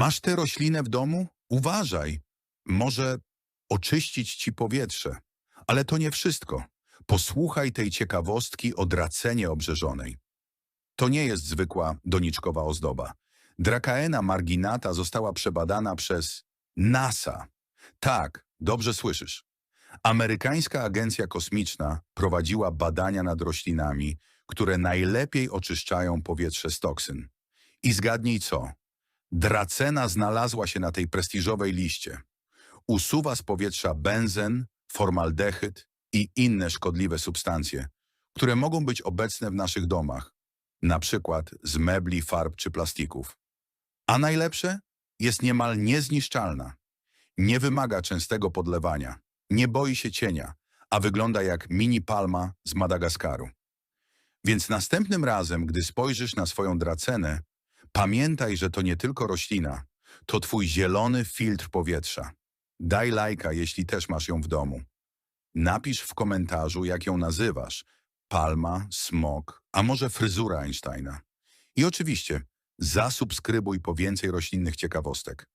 Masz tę roślinę w domu? Uważaj. Może oczyścić ci powietrze. Ale to nie wszystko. Posłuchaj tej ciekawostki o dracenie obrzeżonej. To nie jest zwykła doniczkowa ozdoba. Dracaena marginata została przebadana przez NASA. Tak, dobrze słyszysz. Amerykańska Agencja Kosmiczna prowadziła badania nad roślinami, które najlepiej oczyszczają powietrze z toksyn. I zgadnij co? Dracena znalazła się na tej prestiżowej liście. Usuwa z powietrza benzen, formaldehyd i inne szkodliwe substancje, które mogą być obecne w naszych domach, na przykład z mebli, farb czy plastików. A najlepsze? Jest niemal niezniszczalna. Nie wymaga częstego podlewania, nie boi się cienia, a wygląda jak mini palma z Madagaskaru. Więc następnym razem, gdy spojrzysz na swoją dracenę, pamiętaj, że to nie tylko roślina, to twój zielony filtr powietrza. Daj lajka, jeśli też masz ją w domu. Napisz w komentarzu, jak ją nazywasz. Palma, smok, a może fryzura Einsteina. I oczywiście, zasubskrybuj po więcej roślinnych ciekawostek.